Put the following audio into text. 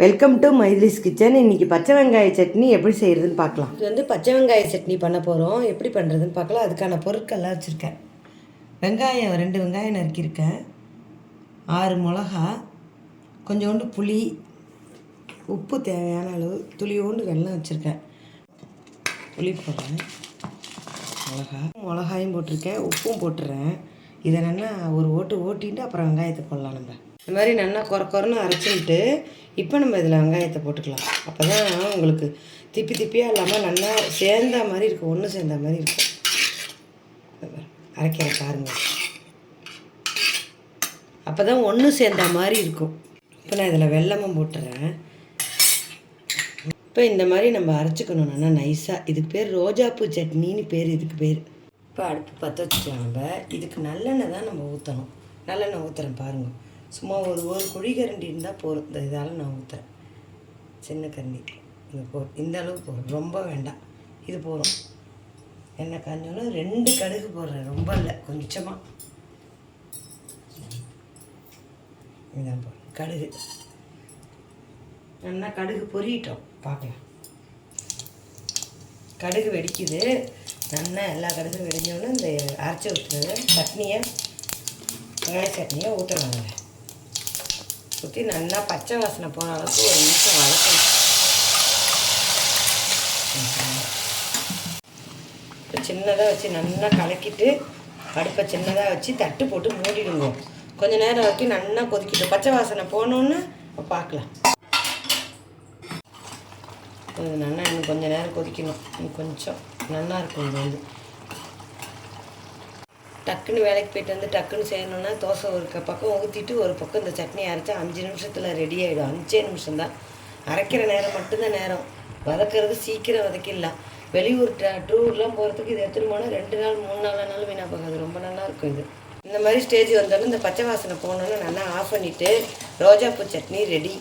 Welcome to மைதிலிஸ் kitchen இன்னைக்கு பச்சை வெங்காய சட்னி எப்படி செய்யறதுன்னு பார்க்கலாம். இது வந்து பச்சை வெங்காய சட்னி பண்ண போகிறோம் எப்படி பண்ணுறதுன்னு பார்க்கலாம். அதுக்கான பொருட்கள்லாம் வச்சுருக்கேன். வெங்காயம் ரெண்டு வெங்காயம் நறுக்கியிருக்கேன். ஆறு மிளகா கொஞ்சோண்டு புளி உப்பு தேவையான அளவு துளியோண்டு வெல்லம் வச்சுருக்கேன். புளி போடுறேன். மிளகா மிளகாயும் போட்டிருக்கேன். உப்பும் போட்டுறேன். இதை நல்லா ஒரு ஓட்டு ஓட்டிட்டு அப்புறம் வெங்காயத்தை போடலாம் நம்ம. இந்த மாதிரி நல்லா குறை குறைன்னு அரைச்சிட்டு இப்போ நம்ம இதில் வெங்காயத்தை போட்டுக்கலாம். அப்போ தான் உங்களுக்கு திப்பி திப்பியாக இல்லாமல் நல்லா சேர்ந்த மாதிரி இருக்கும் ஒன்று சேர்ந்த மாதிரி இருக்கும். அரைக்கிற பாருங்க. அப்போ தான் ஒன்று சேர்ந்த மாதிரி இருக்கும். இப்போ நான் இதில் வெல்லமும் போட்டுறேன். இப்போ இந்த மாதிரி நம்ம அரைச்சிக்கணும் நல்லா நைஸாக இதுக்கு பேர் ரோஜாப்பூ சட்னின்னு பேர் இதுக்கு பேர். இப்போ அடுப்பு பற்ற வச்சுக்கலாம். நம்ம இதுக்கு நல்லெண்ணெய் தான் நம்ம ஊற்றணும் நல்லெண்ணெய் ஊற்றுறேன் பாருங்கள் சும்மா ஒரு ஒரு குழி கரண்டி இருந்தால் போதும். இந்த இதால் நான் ஊற்றுறேன் சின்ன கரண்டி. இங்கே போ இந்த அளவு போகிறோம் ரொம்ப வேண்டாம். இது போகிறோம் எண்ணெய் காஞ்சோன்னா ரெண்டு கடுகு போடுறேன். ரொம்ப இல்லை. கொஞ்சமாக இதான் போடுறேன் கடுகு. நல்லா கடுகு பொறிட்டோம் பார்க்கலாம். கடுகு வெடிக்குது. நல்லா எல்லா கடுகும் வெடிஞ்சோன்னு இந்த அரைச்சி ஊற்றுனது சட்னியை வெங்காய சட்னியை ஊற்றலாம் அதில் ஊற்றி நல்லா பச்சை வாசனை போகிற அளவுக்கு ஒரு நிமிஷம் வளர்க்கணும் இப்போ சின்னதாக வச்சு நல்லா கலக்கிட்டு அடுப்பை சின்னதாக வச்சு தட்டு போட்டு மூடிடுங்க. கொஞ்ச நேரம் வரைக்கும் நல்லா கொதிக்கிட்டு பச்சை வாசனை போனோன்னு பார்க்கலாம் நல்லா இன்னும் கொஞ்சம் நேரம் கொதிக்கணும். இன்னும் கொஞ்சம். நல்லா இருக்கும் இது. வந்து டக்குன்னு வேலைக்கு போயிட்டு வந்து டக்குன்னு செய்யணும்னா தோசை ஒரு க- பக்கம் ஊற்றிட்டு ஒரு பக்கம் இந்த சட்னி அரைச்சா அஞ்சு நிமிஷத்தில் ரெடி ஆகிடும் அஞ்சே நிமிஷம்தான் அரைக்கிற நேரம் மட்டும்தான் நேரம். வதக்கிறது சீக்கிரம் வதக்கிடலாம். வெளியூர் ட- டூர்லாம் போகிறதுக்கு இது எடுத்துகிட்டு போனால் ரெண்டு நாள் மூணு நாள் ஆனாலும் வீணாக போகாது. ரொம்ப நல்லாயிருக்கும் இது. இந்த மாதிரி ஸ்டேஜ் வந்தாலும் இந்த பச்சை வாசனை போனோன்னா நல்லா ஆஃப் பண்ணிவிட்டு ரோஜாப்பூ சட்னி ரெடி